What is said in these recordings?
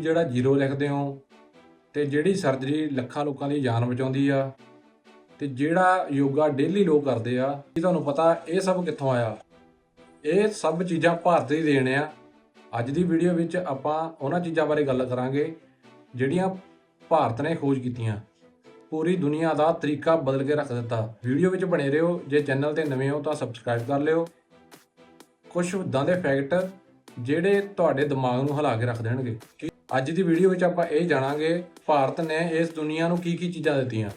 ਤੁਸੀਂ ਜਿਹੜਾ ਜ਼ੀਰੋ ਲਿਖਦੇ ਹੋ ਤੇ ਜਿਹੜੀ ਸਰਜਰੀ ਲੱਖਾਂ ਲੋਕਾਂ ਦੀ ਜਾਨ ਬਚਾਉਂਦੀ ਆ ਤੇ ਜਿਹੜਾ ਯੋਗਾ ਡੇਲੀ ਲੋਕ ਕਰਦੇ ਆ ਇਹ ਤੁਹਾਨੂੰ ਪਤਾ ਇਹ ਸਭ ਕਿੱਥੋਂ ਆਇਆ? ਇਹ ਸਭ ਚੀਜ਼ਾਂ ਭਾਰਤ ਦੀ ਦੇਣ ਆ। ਅੱਜ ਦੀ ਵੀਡੀਓ ਵਿੱਚ ਆਪਾਂ ਉਹਨਾਂ ਚੀਜ਼ਾਂ ਬਾਰੇ ਗੱਲ ਕਰਾਂਗੇ ਜਿਹੜੀਆਂ ਭਾਰਤ ਨੇ ਖੋਜ ਕੀਤੀਆਂ। ਪੂਰੀ ਦੁਨੀਆ ਦਾ ਤਰੀਕਾ ਬਦਲ ਕੇ ਰੱਖ ਦਿੱਤਾ। ਵੀਡੀਓ ਵਿੱਚ ਬਣੇ ਰਹੋ। ਜੇ ਚੈਨਲ ਤੇ ਨਵੇਂ ਹੋ ਤਾਂ ਸਬਸਕ੍ਰਾਈਬ ਕਰ ਲਿਓ। ਕੁਝ ਉਦਾਂ ਦੇ ਫੈਕਟ ਜਿਹੜੇ ਤੁਹਾਡੇ ਦਿਮਾਗ ਨੂੰ ਹਿਲਾ ਕੇ ਰੱਖ ਦੇਣਗੇ। ਕਿ ਅੱਜ ਦੀ ਵੀਡੀਓ ਵਿੱਚ ਆਪਾਂ ਇਹ ਜਾਣਾਂਗੇ ਭਾਰਤ ਨੇ ਇਸ ਦੁਨੀਆ ਨੂੰ ਕੀ ਕੀ ਚੀਜ਼ਾਂ ਦਿੱਤੀਆਂ।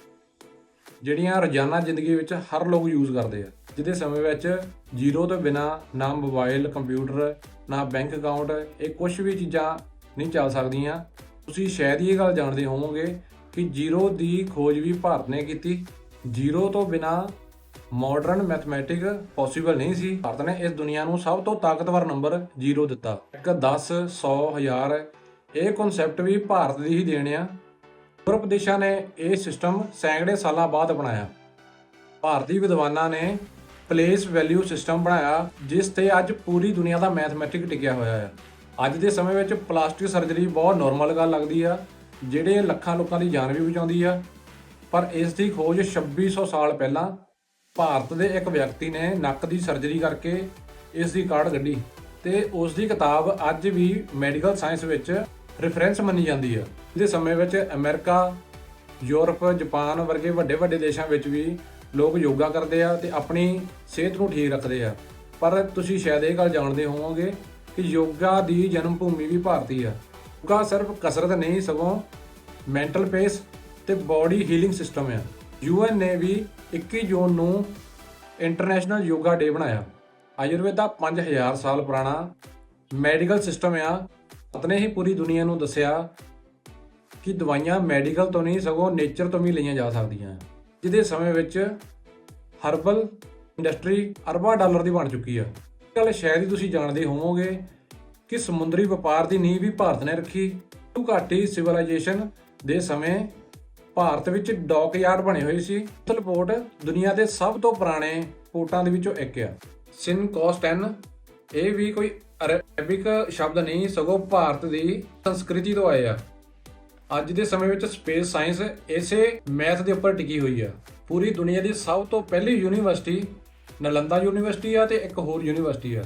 ਜਿਹੜੀਆਂ ਰੋਜ਼ਾਨਾ ਜ਼ਿੰਦਗੀ ਵਿੱਚ ਹਰ ਲੋਕ ਯੂਜ਼ ਕਰਦੇ ਆ। ਜਿਹਦੇ ਸਮੇਂ ਵਿੱਚ ਜ਼ੀਰੋ ਤੋਂ ਬਿਨਾ ਨਾ ਮੋਬਾਈਲ ਕੰਪਿਊਟਰ ਨਾ ਬੈਂਕ ਅਕਾਊਂਟ ਇਹ ਕੁਝ ਵੀ ਚੀਜ਼ਾਂ ਨਹੀਂ ਚੱਲ ਸਕਦੀਆਂ। ਤੁਸੀਂ ਸ਼ਾਇਦ ਹੀ ਇਹ ਗੱਲ ਜਾਣਦੇ ਹੋਵੋਗੇ ਕਿ ਜ਼ੀਰੋ ਦੀ ਖੋਜ ਵੀ ਭਾਰਤ ਨੇ ਕੀਤੀ। ਜ਼ੀਰੋ ਤੋਂ ਬਿਨਾ ਮਾਡਰਨ ਮੈਥਮੈਟਿਕ ਪੋਸੀਬਲ ਨਹੀਂ ਸੀ। ਭਾਰਤ ਨੇ ਇਸ ਦੁਨੀਆ ਨੂੰ ਸਭ ਤੋਂ ਤਾਕਤਵਰ ਨੰਬਰ ਜ਼ੀਰੋ ਦਿੱਤਾ। ਇੱਕ 10 100 1000 ਇਹ ਕਨਸੈਪਟ ਵੀ ਭਾਰਤ ਦੀ ਹੀ ਦੇਣ ਆ। ਯੂਰਪ ਦੇਸ਼ਾਂ ਨੇ ਇਹ ਸਿਸਟਮ ਸੈਂਕੜੇ ਸਾਲਾਂ ਬਾਅਦ ਬਣਾਇਆ। ਭਾਰਤੀ ਵਿਦਵਾਨਾਂ ਨੇ ਪਲੇਸ ਵੈਲਿਊ ਸਿਸਟਮ ਬਣਾਇਆ, ਜਿਸ ਤੇ ਅੱਜ ਪੂਰੀ ਦੁਨੀਆ ਦਾ ਮੈਥਮੈਟਿਕ ਟਿਕਿਆ ਹੋਇਆ ਹੈ ਅੱਜ ਦੇ ਸਮੇਂ ਵਿੱਚ ਪਲਾਸਟਿਕ ਸਰਜਰੀ ਬਹੁਤ ਨਾਰਮਲ ਗੱਲ ਲੱਗਦੀ ਆ, ਜਿਹੜੇ ਲੱਖਾਂ ਲੋਕਾਂ ਦੀ ਜਾਨ ਵੀ ਬਚਾਉਂਦੀ ਆ। ਪਰ ਇਸ ਦੀ ਖੋਜ 2600 ਸਾਲ ਪਹਿਲਾਂ ਭਾਰਤ ਦੇ ਇੱਕ ਵਿਅਕਤੀ ਨੇ ਨੱਕ ਦੀ ਸਰਜਰੀ ਕਰਕੇ ਇਸ ਦੀ ਕਾਢ ਕੱਢੀ ਤੇ ਉਸ ਦੀ ਕਿਤਾਬ ਅੱਜ ਵੀ ਮੈਡੀਕਲ ਸਾਇੰਸ ਵਿੱਚ ਰੈਫਰੈਂਸ ਮੰਨੀ ਜਾਂਦੀ ਹੈ ਇਹਦੇ ਸਮੇਂ ਵਿੱਚ ਅਮਰੀਕਾ, ਯੂਰਪ, ਜਾਪਾਨ ਵਰਗੇ ਵੱਡੇ ਵੱਡੇ ਦੇਸ਼ਾਂ ਵਿੱਚ ਵੀ ਲੋਕ ਯੋਗਾ ਕਰਦੇ ਆ ਤੇ ਆਪਣੀ ਸਿਹਤ ਨੂੰ ਠੀਕ ਰੱਖਦੇ ਆ। ਪਰ ਤੁਸੀਂ ਸ਼ਾਇਦ ਇਹ ਗੱਲ ਜਾਣਦੇ ਹੋਵੋਗੇ ਕਿ ਯੋਗਾ ਦੀ ਜਨਮ ਭੂਮੀ ਵੀ ਭਾਰਤੀ ਆ। ਯੋਗਾ ਸਿਰਫ ਕਸਰਤ ਨਹੀਂ, ਸਗੋਂ ਮੈਂਟਲ ਪੇਸ ਤੇ ਬਾਡੀ ਹੀਲਿੰਗ ਸਿਸਟਮ ਆ। ਯੂਐਨ ਨੇ ਵੀ 21 ਜੂਨ ਨੂੰ ਇੰਟਰਨੈਸ਼ਨਲ ਯੋਗਾ ਡੇ ਬਣਾਇਆ। ਆਯੁਰਵੇਦ ਦਾ 5000 ਸਾਲ ਪੁਰਾਣਾ ਮੈਡੀਕਲ ਸਿਸਟਮ ਆ। ਆਪਣੇ ਹੀ ਪੂਰੀ ਦੁਨੀਆ ਨੂੰ ਦੱਸਿਆ ਕਿ ਦਵਾਈਆਂ ਮੈਡੀਕਲ ਤੋਂ ਨਹੀਂ, ਸਗੋਂ ਨੇਚਰ ਤੋਂ ਵੀ ਲਈਆਂ ਜਾ ਸਕਦੀਆਂ। ਜਿਹਦੇ ਸਮੇਂ ਵਿੱਚ ਹਰਬਲ ਇੰਡਸਟਰੀ ਅਰਬਾਂ ਡਾਲਰ ਦੀ ਬਣ ਚੁੱਕੀ ਆ। ਇਹ ਗੱਲ ਸ਼ਾਇਦ ਹੀ ਤੁਸੀਂ ਜਾਣਦੇ ਹੋਵੋਗੇ ਕਿ ਸਮੁੰਦਰੀ ਵਪਾਰ ਦੀ ਨੀਂਹ ਵੀ ਭਾਰਤ ਨੇ ਰੱਖੀ। ਘਾਟੀ ਸਿਵਲਾਈਜੇਸ਼ਨ ਦੇ ਸਮੇਂ ਭਾਰਤ ਵਿੱਚ ਡੌਕ ਯਾਰਡ ਬਣੇ ਹੋਏ ਸੀ। ਉਥਲ ਪੋਰਟ ਦੁਨੀਆ ਦੇ ਸਭ ਤੋਂ ਪੁਰਾਣੇ ਪੋਰਟਾਂ ਦੇ ਵਿੱਚੋਂ ਇੱਕ ਆ। ਸਿਨ ਕੋਸਟਨ ਇਹ ਵੀ ਕੋਈ ਅਰਬਿਕ ਸ਼ਬਦ ਨਹੀਂ, ਸਗੋਂ ਭਾਰਤ ਦੀ ਸੰਸਕ੍ਰਿਤੀ ਤੋਂ ਆਏ ਆ। ਅੱਜ ਦੇ ਸਮੇਂ ਵਿੱਚ ਸਪੇਸ ਸਾਇੰਸ ਇਸੇ ਮੈਥ ਦੇ ਉੱਪਰ ਟਿਕੀ ਹੋਈ ਆ। ਪੂਰੀ ਦੁਨੀਆ ਦੀ ਸਭ ਤੋਂ ਪਹਿਲੀ ਯੂਨੀਵਰਸਿਟੀ ਨਲੰਦਾ ਯੂਨੀਵਰਸਿਟੀ ਆ ਤੇ ਇੱਕ ਹੋਰ ਯੂਨੀਵਰਸਿਟੀ ਆ।